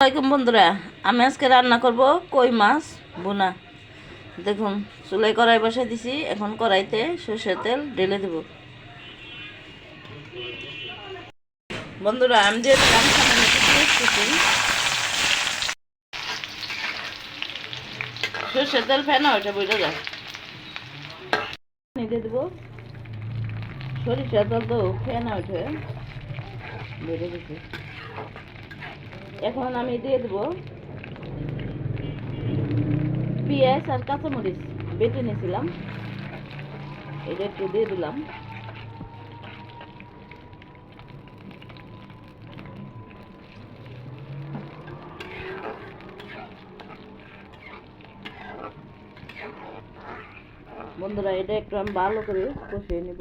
আসসালামাইকুম বন্ধুরা, আমি আজকে রান্না করব কই মাছ? বোনা। দেখুন চুলাই কড়াই বসে দিছি, এখন কড়াইতে সর্ষের তেল ঢেলে দেব। বন্ধুরা, আমি যে। সর্ষের তেল ফেনা, ওইটা বইটা যায় দিয়ে দেবো। সরিষা তেল তো ফেনা ওঠে বেড়ে গেছে এখন আমি দিয়ে দেবো পেঁয়াজ আর কাঁচামরিচ। বেটে নিয়েছিলাম। এটা একটু দিয়ে দিলাম। বন্ধুরা, এটা একটু আমি ভালো করে কষিয়ে নেব।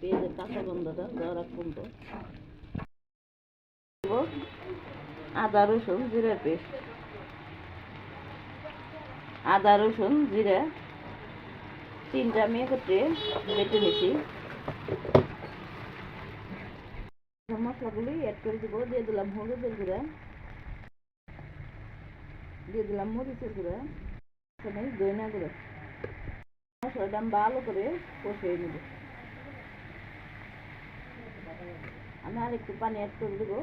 পেঁয়াজের কাঁচা গন্ধটা আগ পর্যন্ত। আদা, রসুন, জিরা পেস্ট। আদা, রসুন, জিরা তিনটা আমি একত্রে বেটে নিছি। মশলাগুলি অ্যাড করে দিব। দিয়ে দিলাম হলুদের গুঁড়া। দিয়ে দিলাম মরিচের গুঁড়া। এখানে দইনা গুঁড়া। মশলাটা ভালো করে কষিয়ে নেব। আমি আর একটু পানি অ্যাড করে দেবো।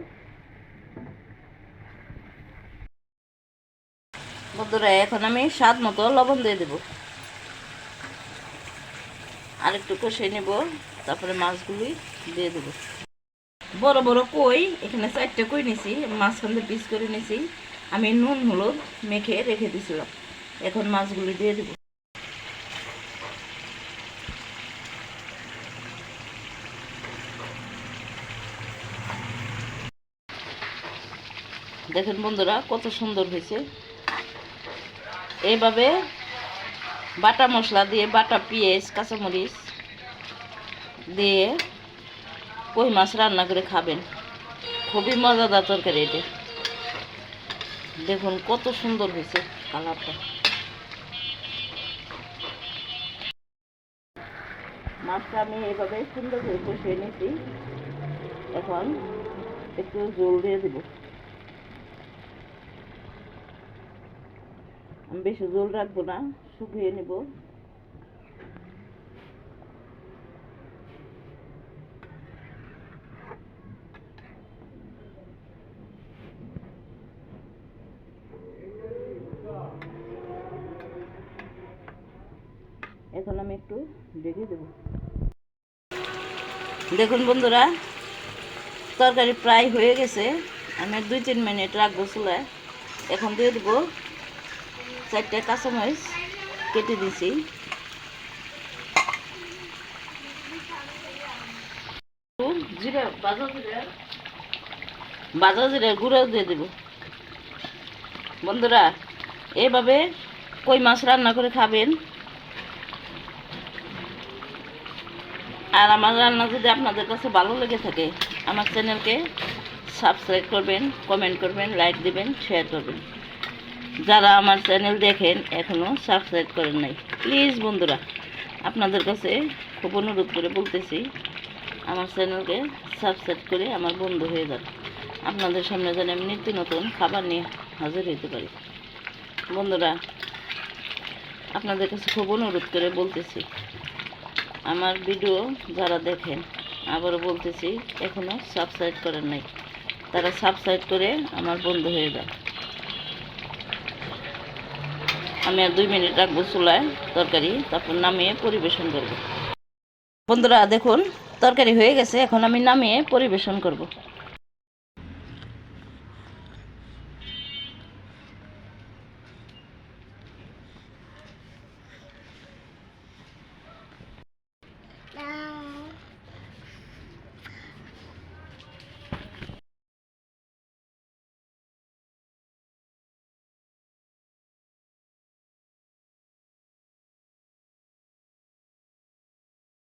বন্ধুরা, এখন আমি স্বাদ মতো লবণ দিয়ে দেব। আর একটু কষিয়ে নেব, তারপরে মাছগুলি দিয়ে দেব। বড় বড় কই, এখানে চারটে কই নিছি, মাঝখান দিয়ে পিস করে নিছি। আমি নুন, হলুদ মেখে রেখে দিছিলাম। এখন মাছগুলি দিয়ে দেব। দেখেন বন্ধুরা, কত সুন্দর হয়েছে। এইভাবে বাটা মশলা দিয়ে, বাটা পেঁয়াজ, কাঁচামরিচ দিয়ে কই মাছ রান্না করে খাবেন। খুবই মজাদার তরকারি এটা। দেখুন কত সুন্দর হয়েছে কালারটা। মাছটা আমি এভাবে সুন্দর করে কষিয়ে নিয়েছি। এখন একটু জল দিয়ে দেবো। বেশি জল রাখব না, শুকিয়ে নেব। এখন আমি একটু ঢেকে দেব। দেখুন বন্ধুরা, তরকারি প্রায় হয়ে গেছে। আমি দুই তিন মিনিট রাখব চুলায়। এখন দিয়ে দেবো চারটে কাঁচামরিচ কেটে দিছি। জিরা বাজা জিরা। বাজা জিরা গুঁড়াও দিয়ে দেব। বন্ধুরা এইভাবে কই মাছ রান্না করে খাবেন। আর আমার রান্না যদি আপনাদের কাছে ভালো লেগে থাকে আমার চ্যানেলকে সাবস্ক্রাইব করবেন কমেন্ট করবেন লাইক দিবেন শেয়ার করবেন। যারা আমার চ্যানেল দেখেন এখনও সাবস্ক্রাইব করেন নাই প্লিজ বন্ধুরা, আপনাদের কাছে খুব অনুরোধ করে বলতেছি, আমার চ্যানেলকে সাবস্ক্রাইব করে আমার বন্ধু হয়ে যান। আপনাদের সামনে যেন আমি নিত্য নতুন খাবার নিয়ে হাজির হতে পারি। বন্ধুরা, আপনাদের কাছে খুব অনুরোধ করে বলতেছি, আমার ভিডিও যারা দেখেন, আবারও বলতেছি এখনও সাবস্ক্রাইব করেন নাই। তারা সাবস্ক্রাইব করে আমার বন্ধু হয়ে যান। আমি আর দুই মিনিট রাখব চুলায় তরকারি, তারপর নামিয়ে পরিবেশন করব। বন্ধুরা, দেখুন, তরকারি হয়ে গেছে, এখন আমি নামিয়ে পরিবেশন করব।